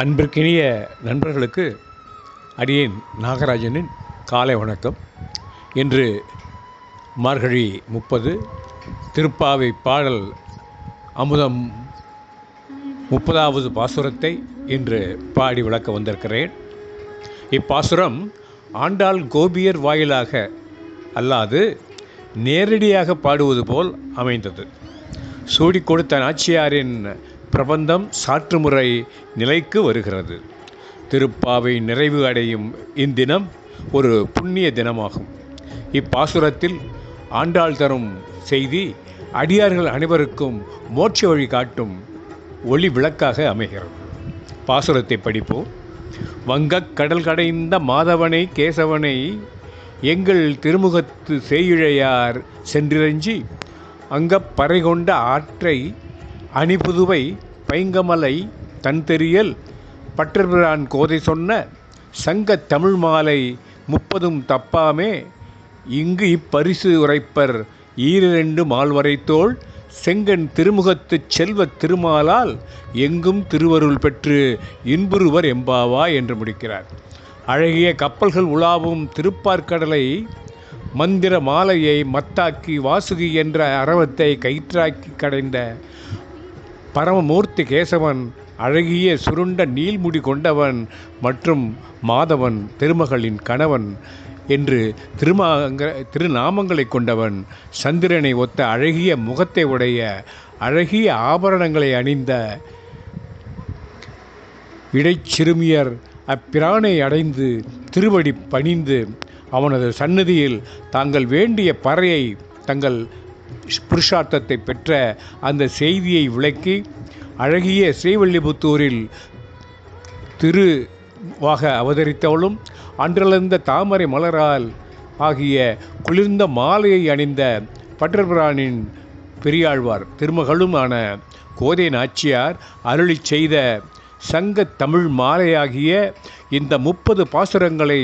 அன்பிற்கினிய நண்பர்களுக்கு அடியேன் நாகராஜனின் காலை வணக்கம். இன்று மார்கழி முப்பது திருப்பாவை பாடல் அமுதம் முப்பதாவது பாசுரத்தை இன்று பாடி விளக்க வந்திருக்கிறேன். இப்பாசுரம் ஆண்டாள் கோபியர் வாயிலாக அல்லாது நேரடியாக பாடுவது போல் அமைந்தது. சூடி கொடுத்த நாச்சியாரின் பிரபந்தம் சாற்றுமுறை நிலைக்கு வருகிறது. திருப்பாவை நிறைவு அடையும் இந்தினம் ஒரு புண்ணிய தினமாகும். இப்பாசுரத்தில் ஆண்டாள் தரும் செய்தி அடியார்கள் அனைவருக்கும் மோட்ச வழி காட்டும் ஒளி விளக்காக அமைகிறது. பாசுரத்தை படிப்போம். வங்கக் கடல் கடைந்த மாதவனை கேசவனை எங்கள் திருமுகத்து செய்யிழையார் சென்றிரஞ்சி அங்கப் பறை கொண்ட ஆற்றை அணிபுதுவை பைங்கமலை தன்தெறியல் பட்டர்பிரான் கோதை சொன்ன சங்க தமிழ் மாலை முப்பதும் தப்பாமே. இங்கு இப்பரிசு உரைப்பர் ஈரிரண்டு மால்வரைத்தோள் செங்கன் திருமுகத்துச் செல்வத் திருமாலால் எங்கும் திருவருள் பெற்று இன்புருவர் எம்பாவா என்று முடிக்கிறார். அழகிய கப்பல்கள் உலாவும் திருப்பார்க்கடலை மந்திர மாலையை மத்தாக்கி வாசுகி என்ற அரவத்தை கயிற்றாக்கி கடைந்த பரமமூர்த்தி கேசவன் அழகிய சுருண்ட நீள்முடி கொண்டவன் மற்றும் மாதவன் திருமகளின் கணவன் என்று திருமாங்க திருநாமங்களை கொண்டவன். சந்திரனை ஒத்த அழகிய முகத்தை உடைய அழகிய ஆபரணங்களை அணிந்த இடைச்சிறுமியர் அப்பிரானை அடைந்து திருவடி பணிந்து அவனது சன்னதியில் தாங்கள் வேண்டிய பறையை தங்கள் புருஷார்த்தத்தை பெற்ற அந்த செய்தியை விளக்கி அழகிய ஸ்ரீவல்லிபுத்தூரில் திருவாக அவதரித்தவளும் அன்றளந்த தாமரை மலரால் ஆகிய குளிர்ந்த மாலையை அணிந்த பட்டர்பிரானின் பெரியாழ்வார் திருமகளுமான கோதை நாச்சியார் அருளி செய்த சங்க தமிழ் மாலையாகிய இந்த முப்பது பாசுரங்களை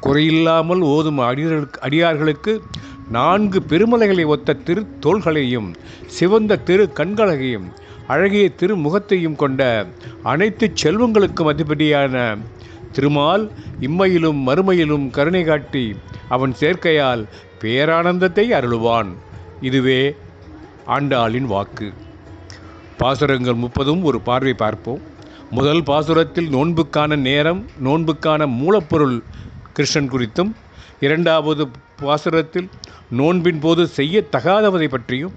குறையில்லாமல் ஓதும் அடியார்களுக்கு அடியார்களுக்கு நான்கு பெருமலைகளை ஒத்த திருத்தோள்களையும் சிவந்த திரு கண்களையும் அழகிய திருமுகத்தையும் கொண்ட அனைத்து செல்வங்களுக்கும் அதிபதியான திருமால் இம்மையிலும் மறுமையிலும் கருணை காட்டி அவன் சேர்க்கையால் பேரானந்தத்தை அருளுவான். இதுவே ஆண்டாளின் வாக்கு. பாசுரங்கள் முப்பதும் ஒரு பார்வை பார்ப்போம். முதல் பாசுரத்தில் நோன்புக்கான நேரம் நோன்புக்கான மூலப்பொருள் கிருஷ்ணன் குறித்தும் இரண்டாவது பாசுரத்தில் நோன்பின் போது செய்யத்தகாதவதை பற்றியும்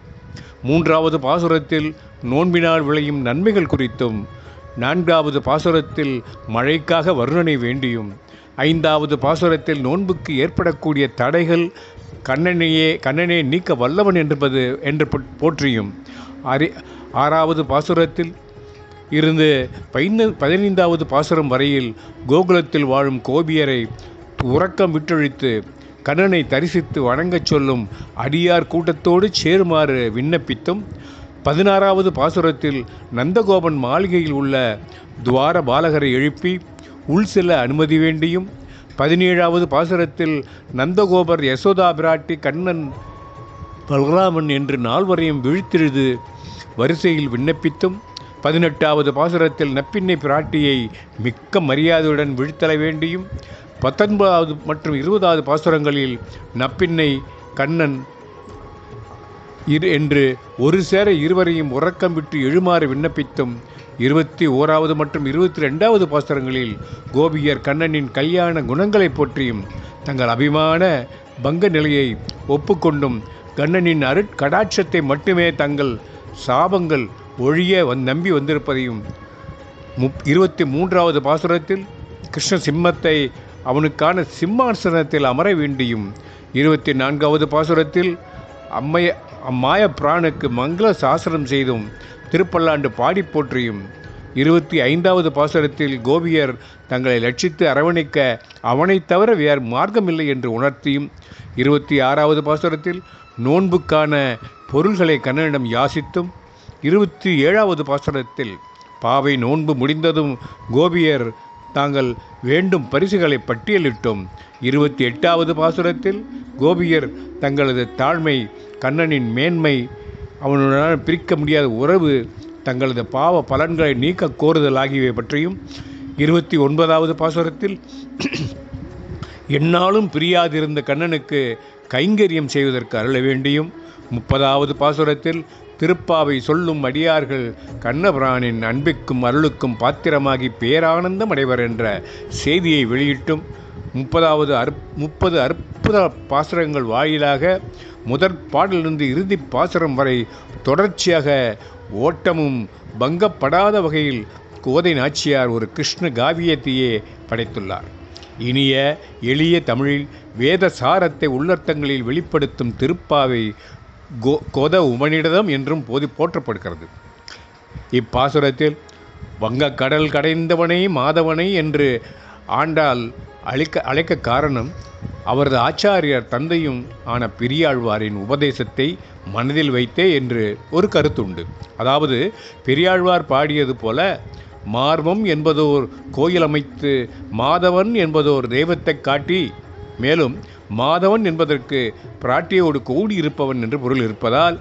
மூன்றாவது பாசுரத்தில் நோன்பினால் விளையும் நன்மைகள் குறித்தும் நான்காவது பாசுரத்தில் மழைக்காக வர்ணனை வேண்டியும் ஐந்தாவது பாசுரத்தில் நோன்புக்கு ஏற்படக்கூடிய தடைகள் கண்ணனையே கண்ணனே நீக்க வல்லவன் என்பது என்று போற்றியும் அரி ஆறாவது பாசுரத்தில் இருந்து பதினைந்தாவது பாசுரம் வரையில் கோகுலத்தில் வாழும் கோபியரை உறக்கம் விட்டொழித்து கண்ணனை தரிசித்து வணங்கச் சொல்லும் அடியார் கூட்டத்தோடு சேருமாறு விண்ணப்பித்தும் பதினாறாவது பாசுரத்தில் நந்தகோபன் மாளிகையில் உள்ள துவார பாலகரை எழுப்பி உள் செல்ல அனுமதி வேண்டியும் பதினேழாவது பாசுரத்தில் நந்தகோபர் யசோதா பிராட்டி கண்ணன் பல்ராமன் என்று நால்வரையும் விழித்தெழுது வரிசையில் விண்ணப்பித்தும் பதினெட்டாவது பாசுரத்தில் நப்பின்னை பிராட்டியை மிக்க மரியாதையுடன் விழித்தல வேண்டியும் பத்தொன்பதாவது மற்றும் இருபதாவது பாசுரங்களில் நப்பின்னை கண்ணன் இரு என்று ஒரு சேர இருவரையும் உறக்கம் விட்டு எழுமாறு விண்ணப்பித்தும் இருபத்தி ஓராவது மற்றும் இருபத்தி ரெண்டாவது பாசுரங்களில் கோபியர் கண்ணனின் கல்யாண குணங்களை போற்றியும் தங்கள் அபிமான பங்க நிலையை ஒப்புக்கொண்டும் கண்ணனின் அருட்கடாட்சத்தை மட்டுமே தங்கள் சாபங்கள் ஒழிய வந் நம்பி வந்திருப்பதையும் முப் இருபத்தி மூன்றாவது பாசுரத்தில் கிருஷ்ண சிம்மத்தை அவனுக்கான சிம்மாசனத்தில் அமர வேண்டியும். இருபத்தி நான்காவது பாசுரத்தில் அம்மைய அம்மாய பிரானுக்கு மங்கள சாசனம் செய்தும் திருப்பல்லாண்டு பாடி போற்றியும். இருபத்தி ஐந்தாவது பாசுரத்தில் கோபியர் தங்களை லட்சித்து அரவணைக்க அவனைத் தவிர வேறு மார்க்கமில்லை என்று உணர்த்தியும் இருபத்தி ஆறாவது பாசுரத்தில் நோன்புக்கான பொருள்களை கண்ணனிடம் யாசித்தும் இருபத்தி ஏழாவது பாசுரத்தில் பாவை நோன்பு முடிந்ததும் கோபியர் தாங்கள் வேண்டும் பரிசுகளை பட்டியலிட்டும். இருபத்தி எட்டாவது பாசுரத்தில் கோபியர் தங்களது தாழ்மை கண்ணனின் மேன்மை அவனுடன் பிரிக்க முடியாத உறவு தங்களது பாவ பலன்களை நீக்க கோருதல் ஆகியவை பற்றியும். இருபத்தி ஒன்பதாவது பாசுரத்தில் என்னாலும் பிரியாதிருந்த கண்ணனுக்கு கைங்கரியம் செய்வதற்கு அருள வேண்டியும். முப்பதாவது பாசுரத்தில் திருப்பாவை சொல்லும் அடியார்கள் கண்ணபிரானின் அன்பிற்கும் அருளுக்கும் பாத்திரமாகி பேரானந்தம் அடைவர் என்ற செய்தியை வெளியிட்டும். முப்பதாவது அற் முப்பது அற்புத பாசுரங்கள் வாயிலாக முதற் பாடலிருந்து இறுதி பாசுரம் வரை தொடர்ச்சியாக ஓட்டமும் பங்கப்படாத வகையில் கோதை நாச்சியார் ஒரு கிருஷ்ண காவியத்தையே படைத்துள்ளார். இனிய எளிய தமிழில் வேத சாரத்தை உள்ளர்த்தங்களில் வெளிப்படுத்தும் திருப்பாவை கோ கொத உமனிடதம் என்றும் போதி போற்றப்படுகிறது. இப்பாசுரத்தில் வங்கக் கடல் கடைந்தவனை மாதவனை என்று ஆண்டால் அழைக்க அழைக்க காரணம் அவரது ஆச்சாரியர் தந்தையும் ஆன பெரியாழ்வாரின் உபதேசத்தை மனதில் வைத்தே என்று ஒரு கருத்துண்டு அதாவது பெரியாழ்வார் பாடியது போல மார்வம் என்பதோர் கோயில் அமைத்து மாதவன் என்பதோர் தெய்வத்தை காட்டி மேலும் மாதவன் என்பதற்கு பிராட்டியோடு கூடியிருப்பவன் என்று பொருள் இருப்பதால்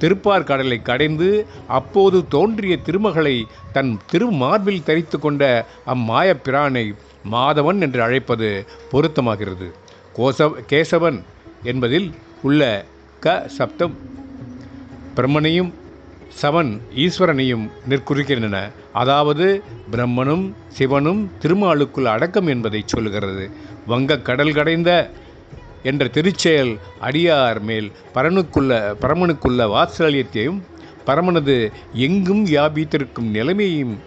திருப்பார் கடலை கடைந்து அப்போது தோன்றிய திருமகளை தன் திருமார்பில் தரித்து கொண்ட அம்மாயப் பிரானை மாதவன் என்று அழைப்பது பொருத்தமாகிறது. கோசவ கேசவன் என்பதில் உள்ள க சப்தம். பிரம்மனையும் சவன் ஈஸ்வரனையும் நிற்குறிக்கின்றன. அதாவது பிரம்மனும் சிவனும் திருமாலுக்குள் அடக்கம் என்பதை சொல்லுகிறது. வங்கக் கடல் கடைந்த என்ற திருச்செயல் அடியார் மேல் பரனுக்குள்ள பரமனுக்குள்ள வாத்சல்யத்தையும் பரமனது எங்கும் வியாபித்திருக்கும் நிலைமையையும்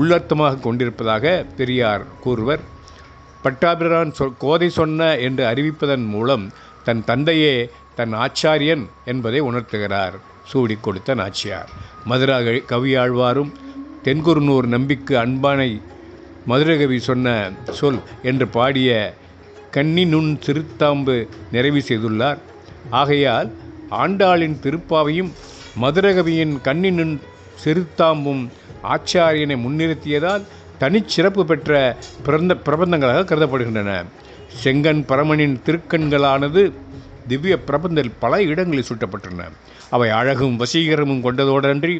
உள்ளர்த்தமாக கொண்டிருப்பதாக பெரியார் கூறுவர். பட்டாபிரான் சொ கோதை சொன்ன என்று அறிவிப்பதன் மூலம் தன் தந்தையே தன் ஆச்சாரியன் என்பதை உணர்த்துகிறார். சூடி கொடுத்த நாச்சியார். மதுரா கவியாழ்வாரும் தென்குறுநூர் நம்பிக்கு அன்பானை மதுரகவி சொன்ன சொல் என்று பாடிய கன்னி நுண் திருத்தாம்பு நிறைவு செய்துள்ளார். ஆகையால் ஆண்டாளின் திருப்பாவையும் மதுரகவியின் கண்ணினுண் சிறுத்தாம்பும் ஆச்சாரியனை முன்னிறுத்தியதால் தனிச்சிறப்பு பெற்ற பிறந்த பிரபந்தங்களாக கருதப்படுகின்றன. செங்கன் பரமனின் திருக்கண்களானது திவ்ய பிரபந்தில் பல இடங்களில் சுட்டப்பட்டன அவை அழகும் வசீகரமும் கொண்டதோடன்றி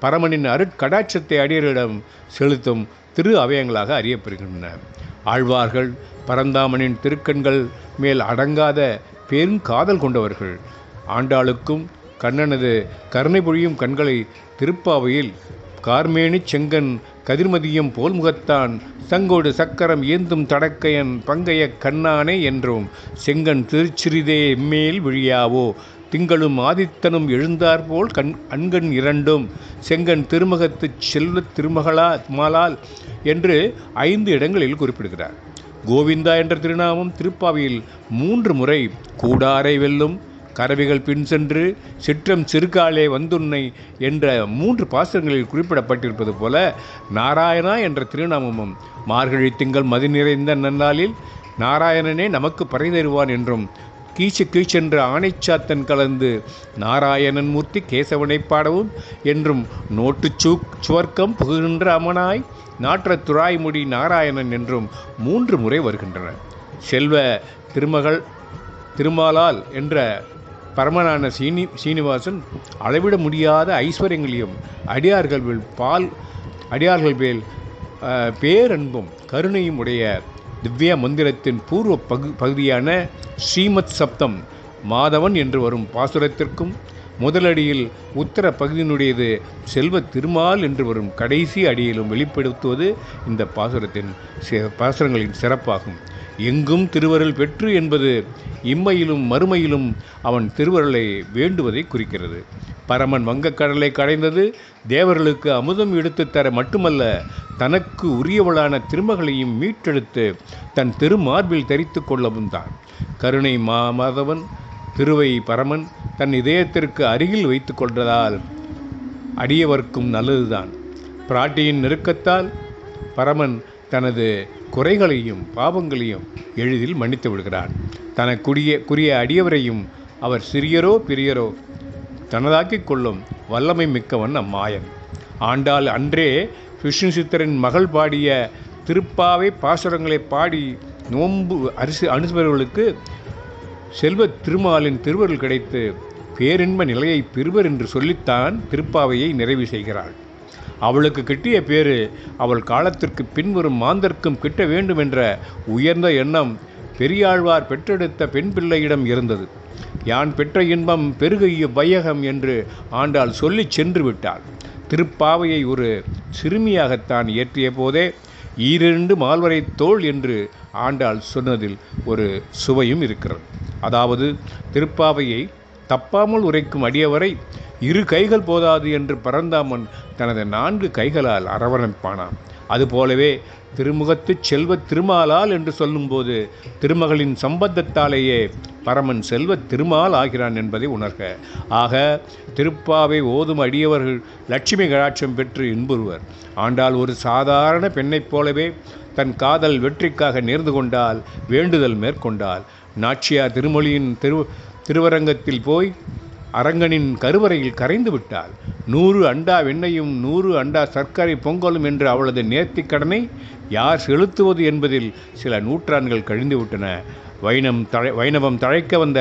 பரமனின் அருட்கடாட்சத்தை அடியரிடம் செலுத்தும் திரு அவயங்களாக அறியப்படுகின்றன ஆழ்வார்கள் பரந்தாமனின் திருக்கண்கள் மேல் அடங்காத பெரும் காதல் கொண்டவர்கள். ஆண்டாளுக்கும் கண்ணனது கருணை பொழியும் கண்களை திருப்பாவையில் கார்மேனி செங்கன் கதிர்மதியம் போல் முகத்தான். சங்கோடு சக்கரம் ஏந்தும் தடக்கையன் பங்கைய கண்ணானே என்றும். செங்கன் திருச்சிறிதே மேல் விழியாவோ? திங்களும் ஆதித்தனும் எழுந்தாற்போல் கண் அண்கண் இரண்டும். செங்கன் திருமகத்து செல்வத் திருமகளா மாலால் என்று ஐந்து இடங்களில் குறிப்பிடுகிறார். கோவிந்தா என்ற திருநாமம் திருப்பாவையில் மூன்று முறை கூடாரை வெல்லும். கரவிகள் பின் சென்று சிற்றம் சிறுகாலே வந்துன்னை என்ற மூன்று பாசுரங்களில் குறிப்பிடப்பட்டிருப்பது போல நாராயணா என்ற திருநாமமும் மார்கழி திங்கள் மதி நிறைந்த நன்னாளில் நாராயணனே நமக்கு பறை தருவான் என்றும் கீச்சு கீச்சென்று ஆணைச்சாத்தன் கலந்து நாராயணன் மூர்த்தி கேசவனை பாடவும் என்றும் நோட்டுச் சூ சுவர்க்கம் புகுகின்ற அமனாய் நாற்ற துராய்முடி நாராயணன் என்றும் மூன்று முறை வருகின்றன. செல்வ திருமகள் திருமாலால் என்ற பரமனான சீனி சீனிவாசன் அளவிட முடியாத ஐஸ்வர்யங்களையும் அடியார்கள் பால் அடியார்கள் மேல் பேரன்பும் கருணையும் உடைய திவ்ய மந்திரத்தின் பூர்வ பகு பகுதியான ஸ்ரீமத் சப்தம் மாதவன் என்று வரும் பாசுரத்திற்கும் முதலடியில் உத்தர பகுதியினுடையது செல்வ திருமால் என்று வரும் கடைசி அடியிலும் வெளிப்படுத்துவது இந்த பாசுரத்தின் பாசுரங்களின் சிறப்பாகும். எங்கும் திருவருள் பெற்று என்பது இம்மையிலும் மறுமையிலும் அவன் திருவருளை வேண்டுவதை குறிக்கிறது. பரமன் வங்கக்கடலை கடைந்தது தேவர்களுக்கு அமுதம் எடுத்துத் தர மட்டுமல்ல தனக்கு உரியவளான திருமகளையும் மீட்டெடுத்து தன் திருமார்பில் தரித்து கொள்ளவும் தான். கருணை மா மாதவன் திருவை பரமன் தன் இதயத்திற்கு அருகில் வைத்து கொண்டதால் அடியவர்க்கும் நல்லதுதான். பிராட்டியின் நெருக்கத்தால் பரமன் தனது குறைகளையும் பாவங்களையும் எளிதில் மன்னித்து விடுகிறான். தனக்குரிய குறிய அடியவரையும் அவர் சிறியரோ பெரியரோ தனதாக்கிக் கொள்ளும் வல்லமை மிக்கவன் அம்மாயன். ஆண்டாள் அன்றே விஷ்ணு சித்தரின் மகள் பாடிய திருப்பாவை பாசுரங்களை பாடி நோன்பு அரிசி அனுசுபவர்களுக்கு செல்வ திருமாலின் திருவருள் கிடைத்து பேரின்ப நிலையை பெறுவர் என்று சொல்லித்தான் திருப்பாவையை நிறைவு செய்கிறாள். அவளுக்கு கிட்டிய பேரு அவள் காலத்திற்கு பின்வரும் மாந்தர்க்கும் கிட்ட வேண்டும் என்ற உயர்ந்த எண்ணம் பெரியாழ்வார் பெற்றெடுத்த பெண் பிள்ளையிடம் இருந்தது. யான் பெற்ற இன்பம் பெருகைய வையகம் என்று ஆண்டாள் சொல்லி சென்று விட்டாள். திருப்பாவையை ஒரு சிறுமியாகத்தான் இயற்றிய போதே ஈரிரண்டு மால்வரை தோள் என்று ஆண்டாள் சொன்னதில் ஒரு சுவையும் இருக்கிறது. அதாவது திருப்பாவையை தப்பாமல் உரைக்கும் அடியவரை இரு கைகள் போதாது என்று பரந்தாமன் தனது நான்கு கைகளால் அரவணைப்பானாம். அதுபோலவே திருமுகத்து செல்வ திருமாலால் என்று சொல்லும்போது திருமகளின் சம்பந்தத்தாலேயே பரமன் செல்வ திருமால் ஆகிறான் என்பதை உணர்க. ஆக திருப்பாவை ஓதும் அடியவர்கள் லட்சுமி கடாட்சம் பெற்று இன்புறுவர். ஆண்டால் ஒரு சாதாரண பெண்ணைப் போலவே தன் காதல் வெற்றிக்காக நேர்ந்து கொண்டால் வேண்டுதல் மேற்கொண்டால் நாச்சியார் திருமொழியின் திரு திருவரங்கத்தில் போய் அரங்கனின் கருவறையில் கரைந்து விட்டாள். நூறு அண்டா வெண்ணையும் நூறு அண்டா சர்க்கரை பொங்கலும் என்று அவளது நேர்த்திக் கடனை யார் செலுத்துவது என்பதில் சில நூற்றாண்டுகள் கழிந்துவிட்டன வைணம் தழை வைணவம் தழைக்க வந்த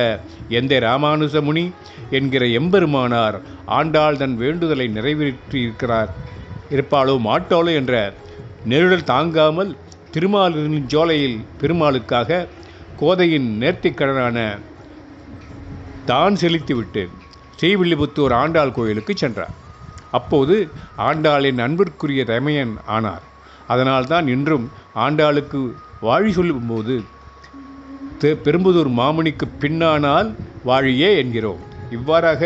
எந்த ராமானுஜ முனி என்கிற எம்பெருமானார் ஆண்டாள் தன் வேண்டுதலை நிறைவேற்றி இருக்கிறார் இருப்பாளோ மாட்டாளோ என்ற நெருடல் தாங்காமல் திருமாலின் ஜோலையில் பெருமாளுக்காக கோதையின் நேர்த்திக்கடனான தான் செலுத்திவிட்டு ஸ்ரீவில்லிபுத்தூர் ஆண்டாள் கோயிலுக்கு சென்றார். அப்போது ஆண்டாளின் அன்பிற்குரிய தமையன் ஆனார். அதனால்தான் இன்றும் ஆண்டாளுக்கு வாழி சொல்லும்போது தெ- பெரும்புதூர் மாமணிக்கு பின்னானால் வாழியே என்கிறோம். இவ்வாறாக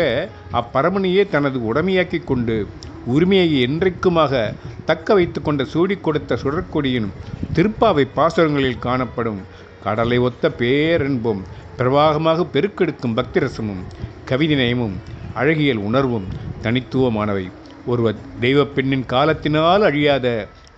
அப்பரமணியே தனது உடமையாக்கி கொண்டு உரிமையை என்றைக்குமாக தக்க வைத்து கொண்ட சூடிக் கொடுத்த சுடற்கொடியின் திருப்பாவை பாசுரங்களில் காணப்படும் கடலை ஒத்த பேரன்பும் பிரவாகமாக பெருக்கெடுக்கும் பக்திரசமும் கவிதிநயமும் அழகியல் உணர்வும் தனித்துவமானவை. ஒருவர் தெய்வப் பெண்ணின் காலத்தினால் அழியாத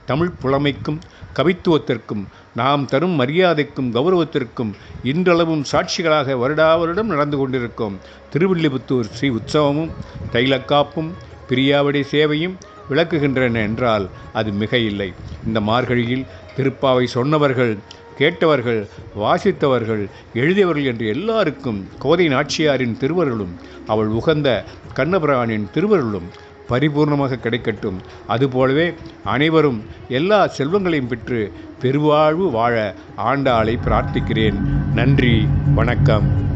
தமிழ் புலமைக்கும் கவித்துவத்திற்கும் நாம் தரும் மரியாதைக்கும் கௌரவத்திற்கும் இன்றளவும் சாட்சிகளாக வருடா வருடம் நடந்து கொண்டிருக்கும். திருவில்லிபுத்தூர் ஸ்ரீ உற்சவமும் தைலக்காப்பும் பிரியாவடை சேவையும் விளக்குகின்றன என்றால் அது மிக இல்லை இந்த மார்கழியில் திருப்பாவை சொன்னவர்கள் கேட்டவர்கள் வாசித்தவர்கள் எழுதியவர்கள் என்று எல்லாருக்கும் கோதை நாச்சியாரின் திருவருளும் அவள் உகந்த கண்ணபிரானின் திருவருளும் பரிபூர்ணமாக கிடைக்கட்டும். அதுபோலவே அனைவரும் எல்லா செல்வங்களையும் பெற்று பெருவாழ்வு வாழ ஆண்டாளை பிரார்த்திக்கிறேன். நன்றி வணக்கம்.